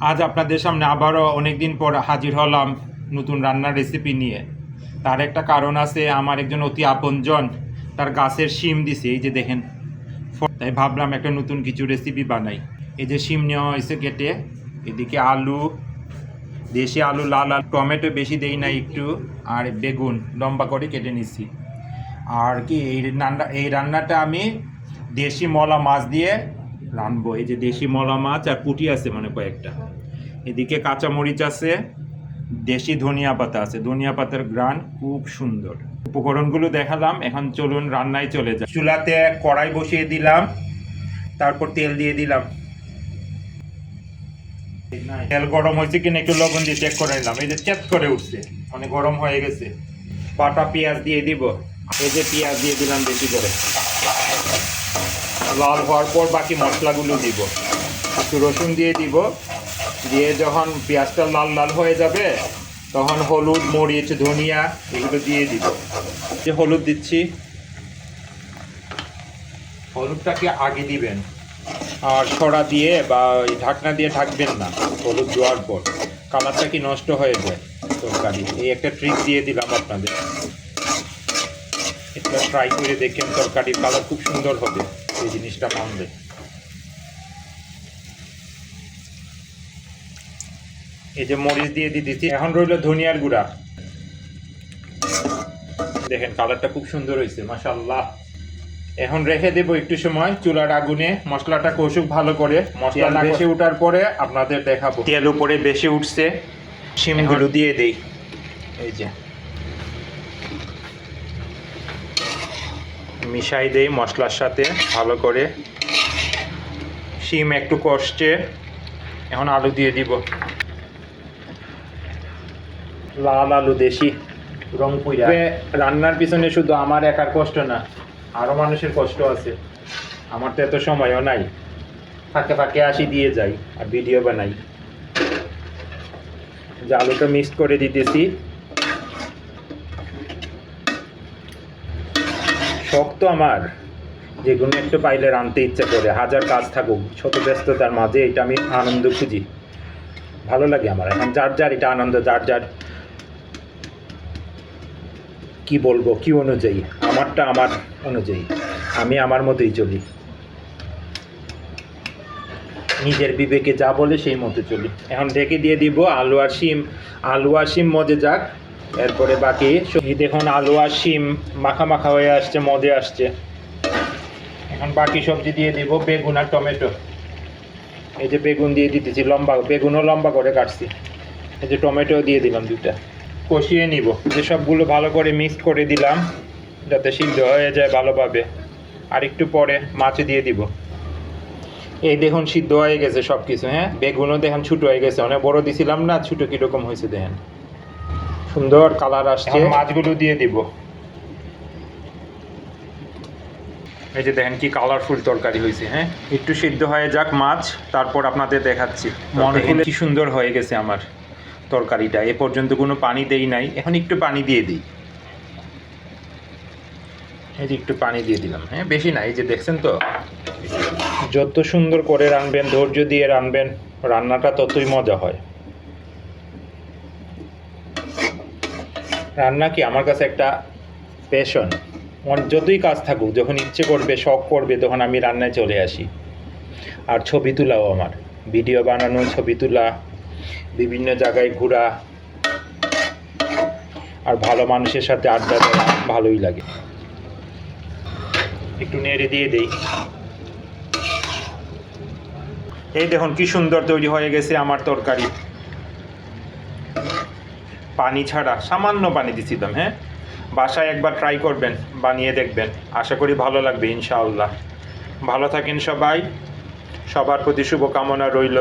আজ আপনাদের সামনে আবারও অনেকদিন পর হাজির হলাম নতুন রান্নার রেসিপি নিয়ে। তার একটা কারণ আছে, আমার একজন অতি আপনজন, তার গাছের শিম দিছে, এই যে দেখেন। তাই ভাবলাম একটা নতুন কিছু রেসিপি বানাই। এই যে শিম নেওয়া হয়েছে কেটে, এদিকে আলু, দেশি আলু, লাল আলু, টমেটো বেশি দেই না একটু, আর বেগুন লম্বা করে কেটে নিচ্ছি। আর কি, এই রান্না, এই রান্নাটা আমি দেশি মলা মাছ দিয়ে রানবো। এই যে দেশি মলা মাছ আর পুঁটি আছে মানে কয়েকটা। এদিকে কাঁচা মরিচ আছে, দেশি ধনিয়া পাতা আছে। ধনিয়া পাতার গ্রান খুব সুন্দর। উপকরণগুলো দেখালাম, এখন চলুন রান্নায় চলে যায় চুলাতে কড়াই বসিয়ে দিলাম, তারপর তেল দিয়ে দিলাম। তেল গরম হয়েছে কিনা একটু লবণ দিয়ে চেক করে নিলাম। এই যে চেক করে উঠছে মানে গরম হয়ে গেছে। বাটা পেঁয়াজ দিয়ে দিব। এই যে পেঁয়াজ দিয়ে দিলাম বেশি করে। লাল হওয়ার পর বাকি মশলাগুলো দিব। একটু রসুন দিয়ে দিব। দিয়ে যখন পেঁয়াজটা লাল লাল হয়ে যাবে, তখন হলুদ, মরিচ, ধনিয়া এগুলো দিয়ে দিব। যে হলুদ দিচ্ছি, হলুদটাকে আগে দিবেন। আর ছড়া দিয়ে বা ঢাকনা দিয়ে ঢাকবেন না, হলুদ দেওয়ার পর। কালারটা কি নষ্ট হয়ে যায় তরকারি? এই একটা ট্রিক দিয়ে দিলাম আপনাদের। এটা ট্রাই করে দেখেন তরকারির কালার খুব সুন্দর হবে এই জিনিসটা মানবে এই যে মরিচ দিয়ে দিতেছি এখন রইল ধনিয়ার গুঁড়া। দেখেন কালারটা খুব সুন্দর হয়েছে মাশাল্লাহ এখন রেখে দেবো একটু সময় চুলার আগুনে মশলাটা কষুক ভালো করে। মশলা বেশি উঠার পরে আপনাদের দেখাবো। তেল উপরে বেশি উঠছে শিমগুলো দিয়ে দেই। এই যে। মিশাই দেই মশলার সাথে, ভালো করে। শিম একটু কষছে। এখন আলু দিয়ে দিব। লাল আলু, দেশি রংপুরা রান্নার পিছনে শুধু আমার একার কষ্ট না আরও মানুষের কষ্ট আছে। আমার তো এত সময়ও নাই। ফাঁকে ফাঁকে আসি দিয়ে যাই আর ভিডিও বানাই। যে আলুটা মিক্স করে দিতেছি। শখ তো আমার। যে কোনো একটু পাইলে রানতে ইচ্ছে করে। হাজার কাজ থাকুক। ছোট ব্যস্ততার মাঝে এটা আমি আনন্দ খুঁজি। ভালো লাগে আমার। এখন যার যার এটা আনন্দ, যার যার কি বলব, কি অনুযায়ী? আমারটা আমার অনুযায়ী। আমি আমার মতোই চলি। নিজের বিবেকে যা বলে সেই মতো চলি। এখন ঢেকে দিয়ে দিব আলু আর শিম। আলু আর শিম মজে যাক। এরপরে বাকি দেখুন আলু আর শিম মাখা মাখা হয়ে আসছে মজে আসছে। এখন বাকি সবজি দিয়ে দিব বেগুন আর টমেটো। এই যে বেগুন দিয়ে দিতেছি, লম্বা, বেগুনও লম্বা করে কাটছি। এই যে টমেটো দিয়ে দিলাম দুটা কষিয়ে নিব। যে সবগুলো ভালো করে মিক্স করে দিলাম, যাতে সিদ্ধ হয়ে যায় ভালোভাবে। আর একটু পরে মাছ দিয়ে দিব। এই দেখুন সিদ্ধ হয়ে গেছে সব কিছু হ্যাঁ? বেগুনও দেখেন ছোটো হয়ে গেছে। অনেক বড় দিছিলাম না, ছোটো কীরকম হয়েছে দেখেন। সুন্দর কালার আসছে। মাছগুলো দিয়ে দিব। এই যে দেখেন কি কালারফুল তরকারি হয়েছে হ্যাঁ? একটু সিদ্ধ হয়ে যাক মাছ তারপর আপনাদের দেখাচ্ছি। মনে হলে কি সুন্দর হয়ে গেছে আমার তরকারিটা। এ পর্যন্ত কোনো পানি দেই নাই। এখন একটু পানি দিয়ে দিই। এই যে একটু পানি দিয়ে দিলাম হ্যাঁ? বেশি না এই যে দেখছেন তো? যত সুন্দর করে রানবেন ধৈর্য দিয়ে রানবেন রান্নাটা ততই মজা হয়। রান্না কি আমার কাছে একটা প্যাশন যতই কাজ থাকুক, যখন ইচ্ছে করবে, শখ করবে, তখন আমি রান্নায় চলে আসি। আর ছবি তোলাও আমার। ভিডিও বানানো, ছবি তোলা, বিভিন্ন জায়গায় ঘোরা। আর ভালো মানুষের সাথে আড্ডা দেওয়া ভালোই লাগে। একটু নেড়ে দিয়ে দেই। এই দেখুন কি সুন্দর তৈরি হয়ে গেছে আমার তরকারি। পানি ছাড়া সামান্য পানি দিছিলাম হ্যাঁ? বাসায় একবার ট্রাই করবেন, বানিয়ে দেখবেন। আশা করি ভালো লাগবে, ইনশাআল্লাহ। ভালো থাকেন সবাই। সবার প্রতি শুভকামনা রইল।